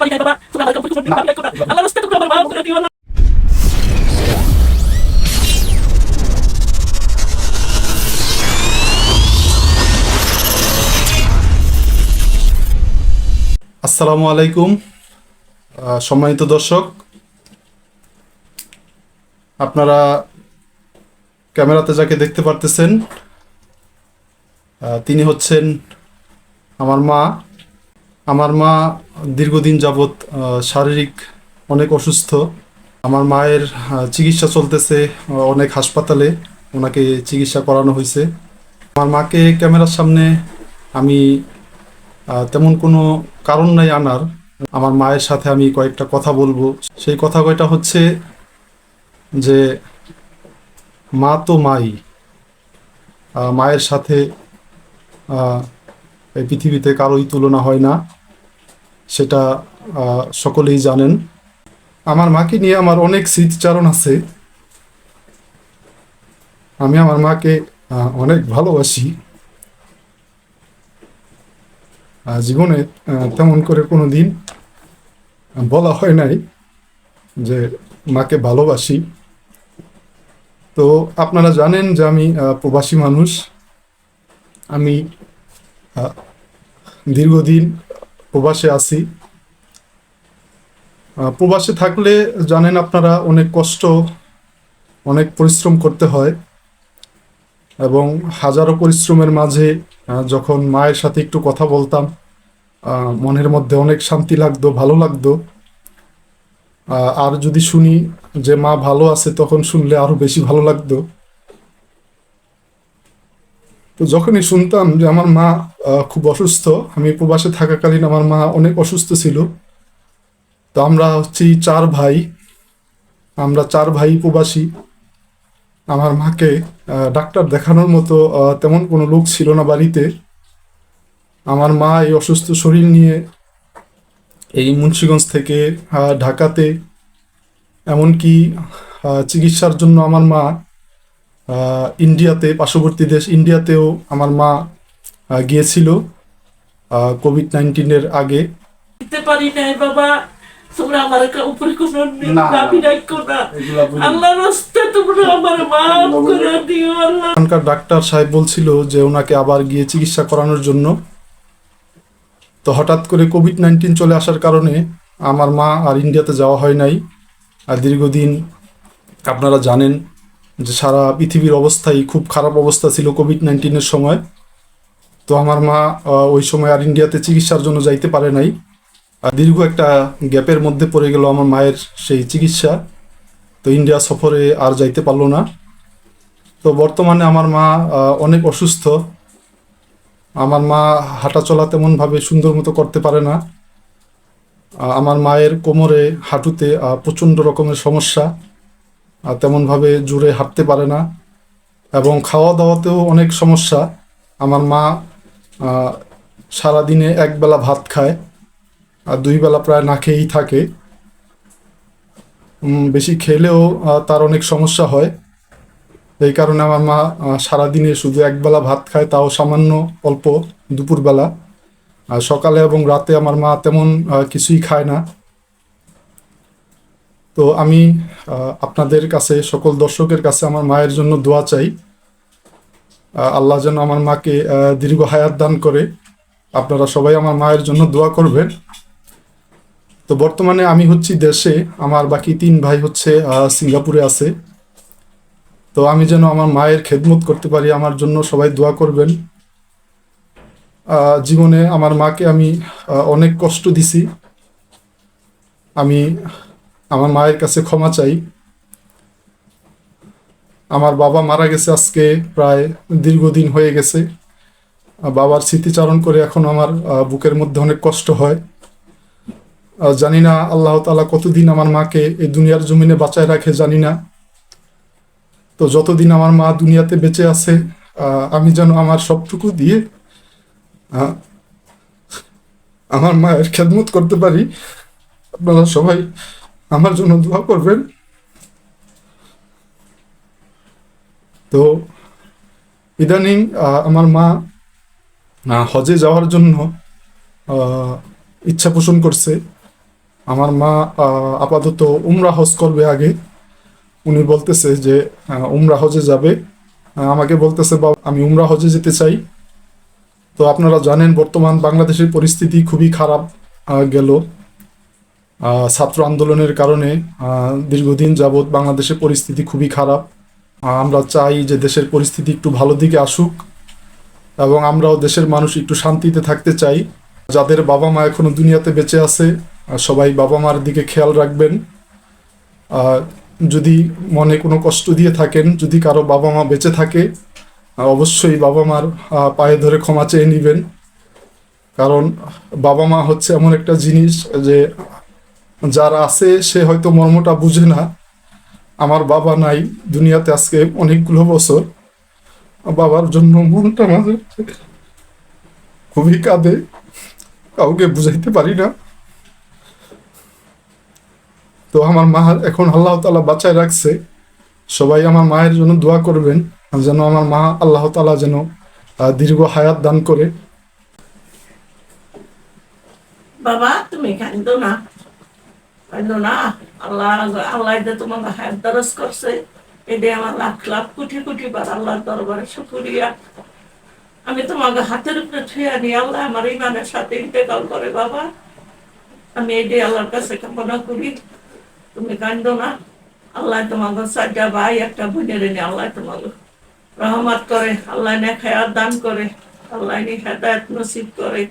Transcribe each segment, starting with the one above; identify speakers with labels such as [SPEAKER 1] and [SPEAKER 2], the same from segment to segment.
[SPEAKER 1] পারি বাবা তুমি আমার কাপড় চোপড় দিও না। আল্লাহ রাস্তায় তুমি আমার মাফ করে দিও
[SPEAKER 2] আসসালামু আলাইকুম। সম্মানিত দর্শক আপনারা ক্যামেরাতে যাকে দেখতে পারতেছেন তিনি হচ্ছেন আমার মা। আমার মা দীর্ঘদিন যাবৎ শারীরিক অনেক অসুস্থ। আমার মায়ের চিকিৎসা চলতেছে অনেক হাসপাতালে ওনাকে চিকিৎসা করানো হয়েছে। আমার মাকে ক্যামেরার সামনে আমি তেমন কোনো কারণ নাই আনার। আমার মায়ের সাথে আমি কয়েকটা কথা বলব। সেই কথা কয়টা হচ্ছে যে, মা তো মাই মায়ের সাথে এই পৃথিবীতে কারোই তুলনা হয় না। সেটা সকলেই জানেন। আমার মাকে নিয়ে আমার অনেক স্মৃতিচারণ আছে। আমি আমার মাকে অনেক ভালোবাসি। জীবনে তেমন করে কোনো দিন বলা হয় নাই যে মাকে ভালোবাসি। তো আপনারা জানেন যে আমি প্রবাসী মানুষ। আমি দীর্ঘদিন প্রবাসে আছি। প্রবাসে থাকলে জানেন আপনারা অনেক কষ্ট, অনেক পরিশ্রম করতে হয় এবং হাজারো পরিশ্রমের মাঝে যখন মায়ের সাথে একটু কথা বলতাম মনের মধ্যে অনেক শান্তি লাগতো, ভালো লাগতো। আর যদি শুনি যে মা ভালো আছে, তখন শুনলে আরও বেশি ভালো লাগতো। তো যখনই শুনতাম যে আমার মা খুব অসুস্থ। আমি প্রবাসে থাকাকালীন আমার মা অনেক অসুস্থ ছিল। তো আমরা হচ্ছি চার ভাই। আমরা চার ভাই প্রবাসী। আমার মাকে ডাক্তার দেখানোর মতো তেমন কোনো লোক ছিল না বাড়িতে। আমার মা এই অসুস্থ শরীর নিয়ে এই মুন্সিগঞ্জ থেকে ঢাকাতে। এমনকি চিকিৎসার জন্য আমার মা ইন্ডিয়াতে, পার্শ্ববর্তী দেশ ইন্ডিয়াতেও আমার মা গিয়েছিল কোভিড নাইন্টিনের আগে।
[SPEAKER 1] পারি নাই বাবা। তোমরা আমার উপরে কোনো
[SPEAKER 2] না।
[SPEAKER 1] দাবি রাখো না। আল্লাহ রাস্তায় তোমরা আমার মাফ করে দিও আল্লাহ।
[SPEAKER 2] এখানকার ডাক্তার সাহেব বলছিল যে ওনাকে আবার গিয়ে চিকিৎসা করানোর জন্য। তো হঠাৎ করে কোভিড নাইন্টিন চলে আসার কারণে আমার মা আর ইন্ডিয়াতে যাওয়া হয় নাই। আর দীর্ঘদিন আপনারা জানেন যে সারা পৃথিবীর অবস্থাই খুব খারাপ অবস্থা ছিল কোভিড নাইন্টিনের সময়। তো আমার মা ওই সময় আর ইন্ডিয়াতে চিকিৎসার জন্য যাইতে পারে নাই। আর দীর্ঘ একটা গ্যাপের মধ্যে পড়ে গেল আমার মায়ের সেই চিকিৎসা। তো ইন্ডিয়া সফরে আর যাইতে পারল না। তো বর্তমানে আমার মা অনেক অসুস্থ। আমার মা হাঁটা চলা তেমনভাবে সুন্দর মতো করতে পারে না। আমার মায়ের কোমরে, হাঁটুতে প্রচণ্ড রকমের সমস্যা। তেমনভাবে জুড়ে হাঁটতে পারে না। এবং খাওয়া দাওয়াতেও অনেক সমস্যা। আমার মা সারাদিনে একবেলা ভাত খায় আর দুই বেলা প্রায় না খেয়েই থাকে। বেশি খেলেও তার অনেক সমস্যা হয়। এই কারণে আমার মা সারাদিনে শুধু একবেলা ভাত খায়, তাও সামান্য অল্প দুপুরবেলা। আর সকালে এবং রাতে আমার মা তেমন কিছুই খায় না। তো আমি আপনাদের কাছে, সকল দর্শকের কাছে আমার মায়ের জন্য দোয়া চাই। আল্লাহ যেন আমার মাকে দীর্ঘ হায়াত দান করে। আপনারা সবাই আমার মায়ের জন্য দোয়া করবেন। তো বর্তমানে আমি হচ্ছি দেশে, আমার বাকি তিন ভাই হচ্ছে সিঙ্গাপুরে আছে। তো আমি যেন আমার মায়ের খেদমত করতে পারি, আমার জন্য সবাই দোয়া করবেন। জীবনে আমার মাকে আমি অনেক কষ্ট দিছি। আমি আমার মায়ের কাছে ক্ষমা চাই। আমার বাবা মারা গেছে আজকে প্রায় দীর্ঘদিন হয়ে গেছে। বাবার স্মৃতিচারণ করে এখন আমার বুকের মধ্যে অনেক কষ্ট হয়। জানি না আল্লাহ তাআলা কতদিন আমার মাকে এই দুনিয়ার জমিনে বাঁচায় রাখে, জানি না। তো যতদিন আমার মা দুনিয়াতে বেঁচে আছে আমি যেন আমার সবটুকু দিয়ে আমার মায়ের খেদমত করতে পারি। আপনারা সবাই আমার জন্য দোয়া করবেন। তো ইদানিং আমার মা হজে যাওয়ার জন্য ইচ্ছা পোষণ করছে। আমার মা আপাতত উমরা হজ করবে আগে। উনি বলতেছে যে উমরা হজে যাবে। আমাকে বলতেছে বা আমি উমরা হজে যেতে চাই। তো আপনারা জানেন, বর্তমান বাংলাদেশের পরিস্থিতি খুবই খারাপ গেল। ছাত্র আন্দোলনের কারণে দীর্ঘদিন যাবৎ বাংলাদেশের পরিস্থিতি খুবই খারাপ। আমরা চাই যে দেশের পরিস্থিতি একটু ভালো দিকে আসুক এবং আমরাও দেশের মানুষ একটু শান্তিতে থাকতে চাই। যাদের বাবা মা এখনও দুনিয়াতে বেঁচে আছে সবাই বাবা মার দিকে খেয়াল রাখবেন। যদি মনে কোনো কষ্ট দিয়ে থাকেন, যদি কারও বাবা মা বেঁচে থাকে অবশ্যই বাবা মার পায়ে ধরে ক্ষমা চেয়ে নেবেন। কারণ বাবা মা হচ্ছে এমন একটা জিনিস যে যার আছে, সে হয়তো মর্মটা বুঝে না। আমার বাবা নাই, দুনিয়াতে আজকে অনেকগুলো বছর। বাবার জন্য মনটা মাঝে খুবই কাঁদে, কাউকে বুঝাইতে পারি না। তো আমার মা এখন আল্লাহ তালা বাঁচায় রাখছে। সবাই আমার মায়ের জন্য দোয়া করবেন, যেন আমার মা আল্লাহ তালা যেন দীর্ঘ হায়াত দান করে।
[SPEAKER 1] বাবা, তুমি কান্দো না। না আল্লাহ আল্লাহ তোমাকে হায়াত দরজ করছে। এটা আমার লাখ লাখ কোটি কোটি বার আল্লাহর দরবারে শুকুরিয়া। আমি তোমাকে হাতের উপরে ছুঁয়ে আনি আল্লাহ আমার ইমানের সাথে ইন্তেকাল করে, বাবা। আমি এটাই আল্লাহর কাছে কামনা করি। তুমি কান্দো না। আল্লাহ তোমাকে চারটা ভাই, একটা বোনের এনে আল্লাহ তোমাকে রহমত করে, আল্লাহ নে খেয়ার দান করে, আল্লাহ নি হেদায়ত নসিব করে।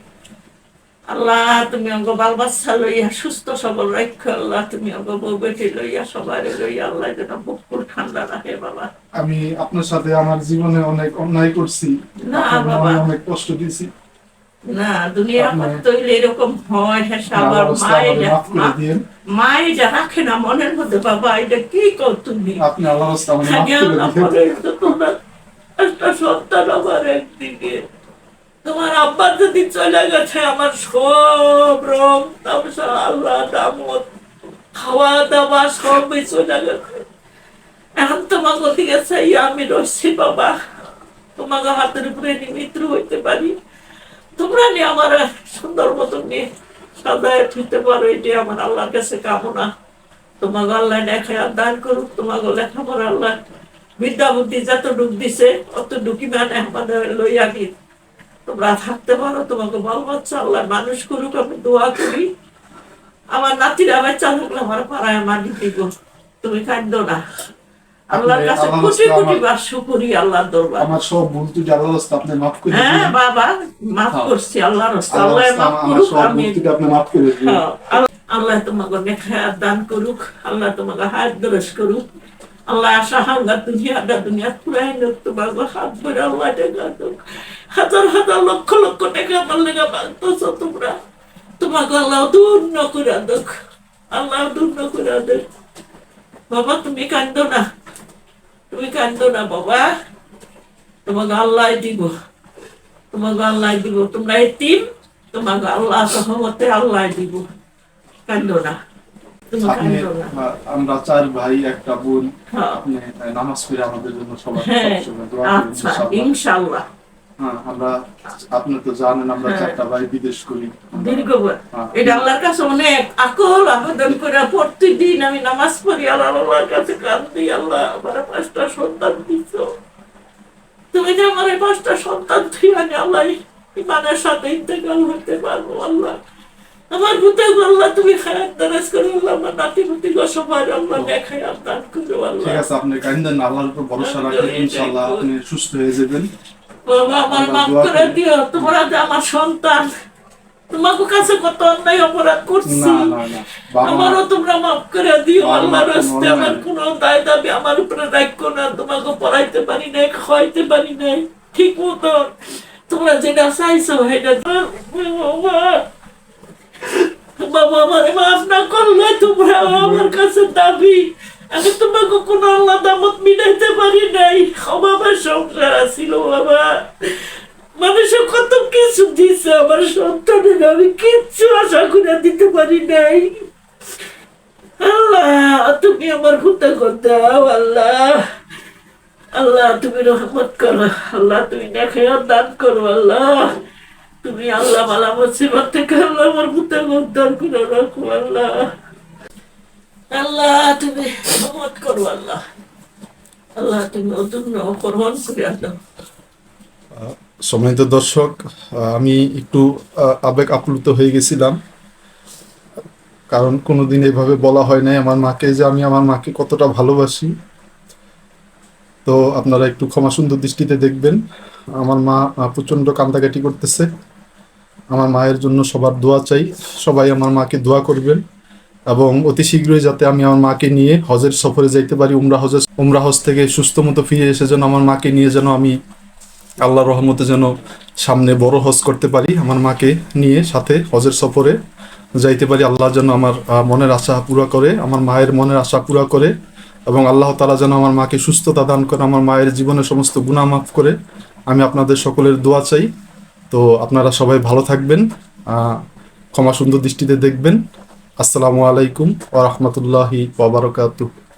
[SPEAKER 1] আল্লাহ তুমি অঙ্গ বাল বাচ্চা লইয়া সুস্থ সবল রাখ আল্লাহ তুমি অঙ্গ বউ বেটি লইয়া সবাই লইয়া আল্লাহ যেন বুকুর ঠান্ডা রাখে বাবা।
[SPEAKER 2] আমি আপনার সাথে আমার জীবনে অনেক অন্যায় করছি।
[SPEAKER 1] না বাবা।
[SPEAKER 2] অনেক কষ্ট দিয়েছি।
[SPEAKER 1] না দুনিয়া তৈরি এরকম হয় হ্যাঁ আবার মায়ের যা রাখে না মনের মধ্যে বাবা এটা কি কর তুমি?
[SPEAKER 2] আপনি আল্লাহ
[SPEAKER 1] তোমরা একটা সন্তান আমার একদিকে। তোমার আব্বা যদি চলে গেছে, আমার সব রং তামসা আল্লাহ দামত খাওয়া দাওয়া সবই চলে গেছে। এখন তোমাকে দিকে চাই, আমি রয়েছি বাবা। তোমাকে হাতের উপরে নিমিত্র হইতে পারি। তোমরা নিয়ে আমার সুন্দর মতন নিয়ে সাদায় ফিরতে পারো এটি আমার আল্লাহর কাছে কামনা। তোমাকে আল্লাহ আর দান করুক, তোমাকে লেখাপড়া আল্লাহ বিদ্যা বুদ্ধি যত ডুব দিছে অত ডুকি মানে আমাদের লইয়া কি তোমরা থাকতে পারো তোমাকে বাচ্চা আল্লাহ মানুষ করুক আমি দোয়া করি। আমার নাতিরা বাচ্চা থাকলে আমার পাড়ায় মাটি দিব তুমি খাদ্য না। আল্লাহর কাছে কোটি কোটি বার শুকুরি আল্লাহর দরবার।
[SPEAKER 2] আমার সব ভুল ত্রুটি আল্লাহ রাস্তা আপনি মাফ করে
[SPEAKER 1] হ্যাঁ বাবা
[SPEAKER 2] হ্যাঁ।
[SPEAKER 1] করছি আল্লাহর রাস্তা
[SPEAKER 2] আল্লাহ
[SPEAKER 1] আল্লাহ
[SPEAKER 2] রাস্তা
[SPEAKER 1] মাফ করুক আমি
[SPEAKER 2] আপনি মাফ করে দিন
[SPEAKER 1] হ্যাঁ, আল্লাহ- তোমাকে হায়াত দান করুক আল্লাহ তোমাকে হায়াত দরস করুক। আল্লাহ আশা হাঙ্গা দুনিয়াটা দুনিয়া পুরাই লোক তোমাকে হাত ধরে আল্লাহ টাকা দাও। হাজার হাজার লক্ষ লক্ষ টাকা আমার লেগে বাঁধতেছ তোমরা তোমাকে আল্লাহ দূর্ণ করে দেখ আল্লাহ দূর্ণ করে দেখ বাবা তুমি কান্দো না তুমি কান্দো না বাবা তোমাকে আল্লাহ দিব তোমাকে আল্লাহ দিব তোমরা এতিম তোমাকে আল্লাহ সহমতে আল্লাহ দিব কান্দো না তুমি
[SPEAKER 2] আপনি আমরা চার ভাই একটা বোন
[SPEAKER 1] হ্যাঁ।
[SPEAKER 2] আপনি নামাজ পড়ে আমাদের জন্য সবাই
[SPEAKER 1] হ্যাঁ
[SPEAKER 2] সবসময় দোয়া করুন
[SPEAKER 1] আচ্ছা
[SPEAKER 2] ইনশাআল্লাহ। হ্যাঁ আমরা আপনি তো জানেন আমরা। চারটা ভাই বিদেশ করি
[SPEAKER 1] দীর্ঘ। এটা আল্লাহর কাছে অনেক আকল আবেদন করে প্রতিদিন আমি নামাজ পড়ি আল্লাহর কাছে কান্দি আল্লাহ আমার পাঁচটা সন্তান দিচ্ছ তুমি যে আমার পাঁচটা সন্তান আনি আল্লাহ ইমানের সাথে ইন্তেকাল হতে পারব আল্লাহ আমার ভূতে আল্লাহ তুমি খায়াত দারাজ করে আল্লাহ নাতি গো সবার আল্লাহ দেখায় দান করো আল্লাহ।
[SPEAKER 2] ঠিক আছে আপনি কাইন্দেন আল্লাহর উপর ভরসা রাখেন ইনশাআল্লাহ আপনি সুস্থ হয়ে যাবেন।
[SPEAKER 1] বাবা আমার মাফ করে দিও তোমরা যে আমার সন্তান তোমাকে কাছে কত অন্যায় অপরাধ করছি আমারও তোমরা মাফ করে দিও আল্লাহ রাস্তে আমার। কোনো দায় দাবি আমার উপরে রাখো না তোমাকে পড়াইতে পারি নাই খাওয়াইতে পারি নাই ঠিক মতো। তোমরা যেটা চাইছো সেটা বাবা আমার মাফ না করলে তোমরা আমার কাছে দাবি। আমি তোমাকে কোনো আল্লাহ দামত মিলাইতে পারি নাই। অভাবের সংসার আছিল বাবা। মানুষের কত কিছু দিছে, আমার সন্তানের আমি কিচ্ছু আশা করে দিতে পারি নাই। আল্লাহ, তুমি আমার হুতা দাও, আল্লাহ। আল্লাহ, তুমি রহমত করো, আল্লাহ, তুমি দেখে দান করো, আল্লাহ। তুমি আল্লাহ মালা মুসিবত থেকে আল্লাহ আমার মুতাক উদ্ধার করে, রাখো আল্লাহ। আল্লাহ, তুমি রহমত করো আল্লাহ। আল্লাহ, তুমি অদূর্ণ অপরণ করে আল্লাহ।
[SPEAKER 2] সম্মানিত দর্শক আমি একটু আবেগ আপ্লুত হয়ে গেছিলাম। কারণ কোনোদিন এভাবে বলা হয় নাই আমার মাকে যে আমি আমার মাকে কতটা ভালোবাসি। তো আপনারা একটু ক্ষমা সুন্দর দৃষ্টিতে দেখবেন। আমার মা প্রচণ্ড কান্দাকাটি করতেছে। আমার মায়ের জন্য সবার দোয়া চাই। সবাই আমার মাকে দোয়া করবেন এবং অতি শীঘ্রই যাতে আমি আমার মাকে নিয়ে হজের সফরে যাইতে পারি, উমরা হজের উমরা হজ থেকে সুস্থ মতো ফিরে এসে যেন আমার মাকে নিয়ে যেন আমি আল্লাহ রহমতে যেন সামনে বড় হজ করতে পারি, আমার মাকে নিয়ে সাথে হজের সফরে যাইতে পারি। আল্লাহ যেন আমার মনের আশা পুরা করে, আমার মায়ের মনের আশা পুরা করে এবং আল্লাহ তালা যেন আমার মাকে সুস্থতা দান করে, আমার মায়ের জীবনের সমস্ত গুণা মাফ করে। আমি আপনাদের সকলের দোয়া চাই। তো আপনারা সবাই ভালো থাকবেন ক্ষমা সুন্দর দৃষ্টিতে দেখবেন। আসসালামু আলাইকুম ও রহমতুল্লাহি ওয়া বারাকাতুহু।